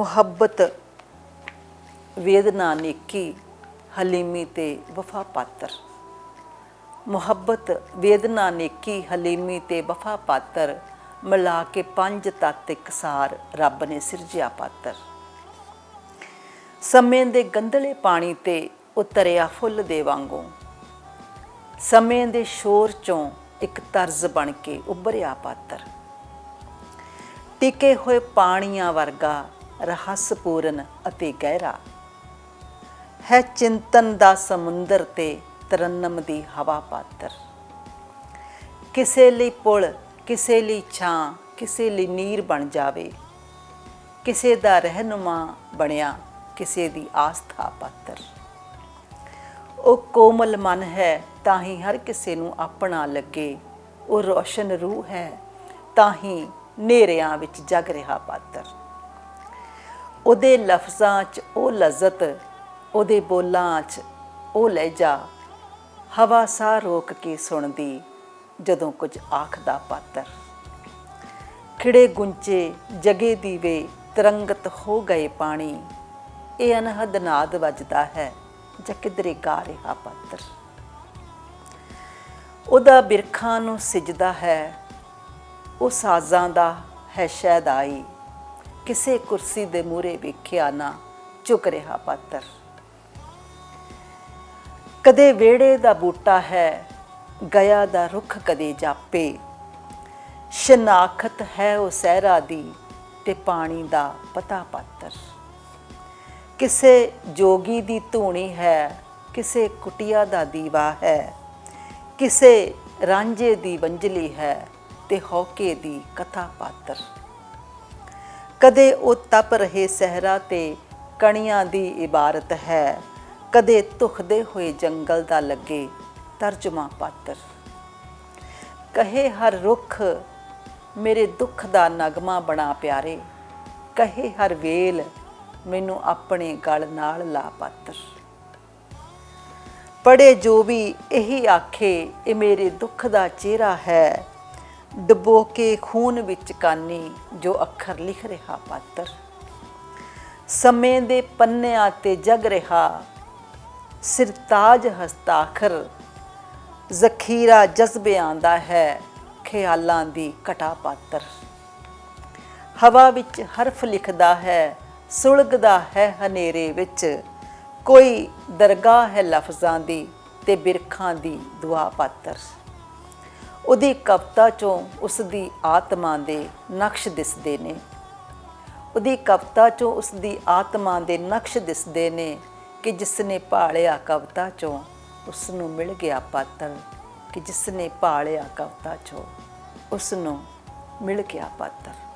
ਮੁਹੱਬਤ ਵੇਦਨਾ ਨੇਕੀ ਹਲੀਮੀ ਤੇ ਵਫਾ ਪਾਤਰ ਮੁਹੱਬਤ ਵੇਦਨਾ ਨੇਕੀ ਹਲੀਮੀ ਤੇ ਵਫਾ ਪਾਤਰ ਮਿਲਾ ਕੇ ਪੰਜ ਤੱਤ ਇਕਸਾਰ ਰੱਬ ਨੇ ਸਿਰਜਿਆ ਪਾਤਰ। ਸਮੇਂ ਦੇ ਗੰਧਲੇ ਪਾਣੀ ਤੇ ਉਤਰਿਆ ਫੁੱਲ ਦੇ ਵਾਂਗੂ। ਸਮੇਂ ਦੇ ਸ਼ੋਰ ਚੋਂ ਇੱਕ ਤਰਜ਼ ਬਣ ਕੇ ਉੱਭਰਿਆ ਪਾਤਰ। ਟਿਕੇ ਹੋਏ ਪਾਣੀਆਂ ਵਰਗਾ ਰਹੱਸਪੂਰਨ ਅਤੇ ਗਹਿਰਾ। ਹੈ ਚਿੰਤਨ ਦਾ ਸਮੁੰਦਰ ਤੇ ਤਰਨਮ ਦੀ ਹਵਾ ਪਾਤਰ। ਕਿਸੇ ਲਈ ਪੁਲ, ਕਿਸੇ ਲਈ ਛਾਂ, ਕਿਸੇ ਲਈ ਨੀਰ ਬਣ ਜਾਵੇ। ਕਿਸੇ ਦਾ ਰਹਿਨੁਮਾ ਬਣਿਆ ਕਿਸੇ ਦੀ ਆਸਥਾ ਪਾਤਰ। ਉਹ ਕੋਮਲ ਮਨ ਹੈ, ਤਾਂ ਹੀ ਹਰ ਕਿਸੇ ਨੂੰ ਆਪਣਾ ਲੱਗੇ। ਉਹ ਰੋਸ਼ਨ ਰੂਹ ਹੈ, ਤਾਂ ਹੀ ਨੇਰਿਆਂ ਵਿੱਚ ਜਗ ਰਿਹਾ ਪਾਤਰ। ਉਹਦੇ ਲਫ਼ਜ਼ਾਂ 'ਚ ਉਹ ਲਜ਼ਤ, ਉਹਦੇ ਬੋਲਾਂ 'ਚ ਉਹ ਲਹਿਜਾ, ਹਵਾ ਸਾਹ ਰੋਕ ਕੇ ਸੁਣਦੀ ਜਦੋਂ ਕੁਝ ਆਖਦਾ ਪਾਤਰ। ਖਿੜੇ ਗੁੰਚੇ ਜਗੇ ਦੀਵੇ ਤਰੰਗਤ ਹੋ ਗਏ ਪਾਣੀ, ਇਹ ਅਨਹਦ ਨਾਦ ਵੱਜਦਾ ਹੈ ਜਾਂ ਕਿਧਰੇ ਗਾ ਰਿਹਾ ਪਾਤਰ। ਉਹਦਾ ਬਿਰਖਾਂ ਨੂੰ ਸਿਜਦਾ ਹੈ, ਉਹ ਸਾਜ਼ਾਂ ਦਾ ਹੈ ਸ਼ੈਦਾਈ ਕਿਸੇ ਕੁਰਸੀ ਦੇ ਮੂਰੇ ਵੇਖਿਆ ਨਾ ਝੁਕ ਰਿਹਾ ਪਾਤਰ। ਕਦੇ ਵੇੜੇ ਦਾ ਬੂਟਾ ਹੈ, ਗਿਆ ਦਾ ਰੁੱਖ ਕਦੇ ਜਾਪੇ। ਸ਼ਨਾਖਤ ਹੈ ਉਹ ਸਹਿਰਾ ਦੀ ਤੇ ਪਾਣੀ ਦਾ ਪਤਾ ਪਾਤਰ। ਕਿਸੇ ਜੋਗੀ ਦੀ ਧੂਣੀ ਹੈ, ਕਿਸੇ ਕੁਟਿਆ ਦਾ ਦੀਵਾ ਹੈ। ਕਿਸੇ ਰਾਂਝੇ ਦੀ ਵੰਜਲੀ ਹੈ ਤੇ ਹੌਕੇ ਦੀ ਕਥਾ ਪਾਤਰ। ਕਦੇ ਉਹ ਤਪ ਰਹੇ ਸਹਿਰਾ ਤੇ ਕਣੀਆਂ ਦੀ ਇਬਾਰਤ ਹੈ। ਕਦੇ ਧੁਖਦੇ ਹੋਏ ਜੰਗਲ ਦਾ ਲੱਗੇ ਤਰਜਮਾ ਪਾਤਰ। ਕਹੇ ਹਰ ਰੁੱਖ, ਮੇਰੇ ਦੁੱਖ ਦਾ ਨਗਮਾ ਬਣਾ ਪਿਆਰੇ। ਕਹੇ ਹਰ ਵੇਲ, ਮੈਨੂੰ ਆਪਣੇ ਗਲ ਨਾਲ ਲਾ ਪਾਤਰ। ਪੜੇ ਜੋ ਵੀ ਇਹੀ ਆਖੇ, ਇਹ ਮੇਰੇ ਦੁੱਖ ਦਾ ਚਿਹਰਾ ਹੈ। ਡਬੋ ਕੇ ਖੂਨ ਵਿੱਚ ਕਾਨੀ ਜੋ ਅੱਖਰ ਲਿਖ ਰਿਹਾ ਪਾਤਰ। ਸਮੇਂ ਦੇ ਪੰਨਿਆਂ ਤੇ ਜਗ ਰਿਹਾ ਸਿਰਤਾਜ ਹਸਤਾਖਰ ਜ਼ਖੀਰਾ ਜਜ਼ਬਿਆਂ ਦਾ ਹੈ, ਖਿਆਲਾਂ ਦੀ ਕਟਾ ਪਾਤਰ। ਹਵਾ ਵਿੱਚ ਹਰਫ ਲਿਖਦਾ ਹੈ, ਸੁਲਗਦਾ ਹੈ ਹਨੇਰੇ ਵਿੱਚ। ਕੋਈ ਦਰਗਾਹ ਹੈ ਲਫ਼ਜ਼ਾਂ ਦੀ ਤੇ ਬਿਰਖਾਂ ਦੀ ਦੁਆ ਪਾਤਰ। ਉਹਦੀ ਕਵਿਤਾ ਚੋਂ ਉਸ ਦੀ ਆਤਮਾ ਦੇ ਨਕਸ਼ ਦਿਸਦੇ ਨੇ। ਉਹਦੀ ਕਵਿਤਾ ਚੋਂ ਉਸ ਦੀ ਆਤਮਾ ਦੇ ਨਕਸ਼ ਦਿਸਦੇ ਨੇ ਕਿ ਜਿਸ ਨੇ ਭਾਲਿਆ ਕਵਿਤਾ ਚੋਂ ਉਸ ਨੂੰ ਮਿਲ ਗਿਆ ਪਾਤਰ, ਕਿ ਜਿਸ ਨੇ ਭਾਲਿਆ ਕਵਿਤਾ ਚੋਂ ਉਸ ਨੂੰ ਮਿਲ ਗਿਆ ਪਾਤਰ।